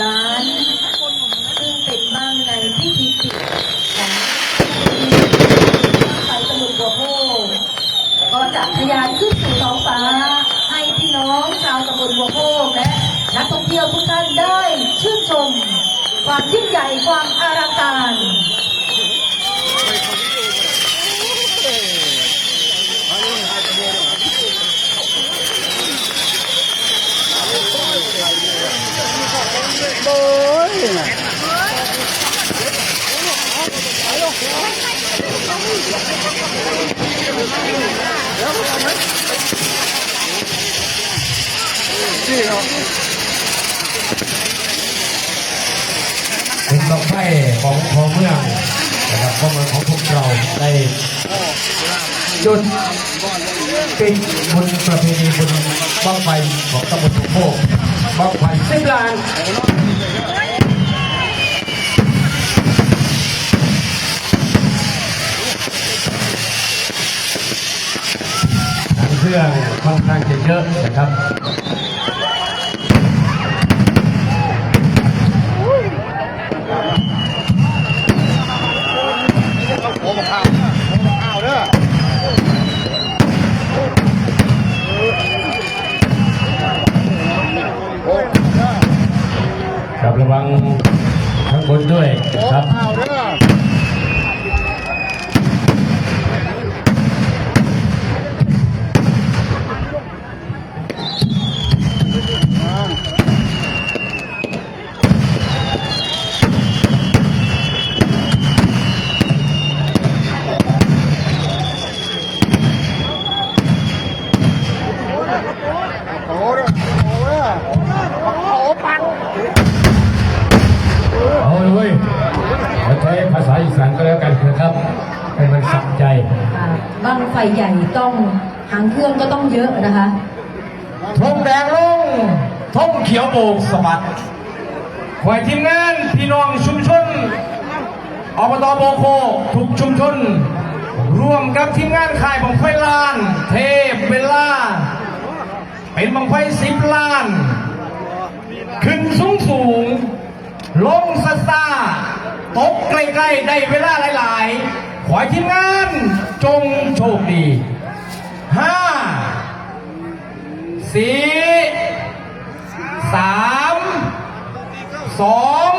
ล้าน ซึ่งเป็นบ้างในพิธีปิดของสายสมุทรบัวโฮก็จะทะยานขึ้นสู่ท้องฟ้า ให้พี่น้องชาวตำบลบัวโฮและนักท่องเที่ยวทุกท่านได้ชื่นชม ความยิ่งใหญ่ความอารังการ เป็นดอกไม้ของของเมืองนะครับของเมืองของพวกเราได้จุดปิดบุญประเพณีบุญบ้างไฟของตำบลทุกโคกบ้างไฟสิบล้าน รื่องค่อนข้างจะเยอะนะครับครับระวังข้างบนด้วยโอ้ครับ ษาอีสานก็แล้วกันนะครับให้มันสับใจอ่าบ้างไฟใหญ่ต้องหางเครื่องก็ต้องเยอะนะคะธงแดงลงธงเขียวโบกสะบัดขวายทีมงานพี่น้องชุมชนอบตโบโคทุกชุมชน ร่วมกับทีมงานข่ายบังไฟล้าน เทพเวลา เป็นบังไฟสิบล้าน ขึ้นสูงสูงลงซาซา ตกใกล้ๆได้เวลาหลายๆ ขอให้ทีมงานจงโชคดีห้าสี่สามสอง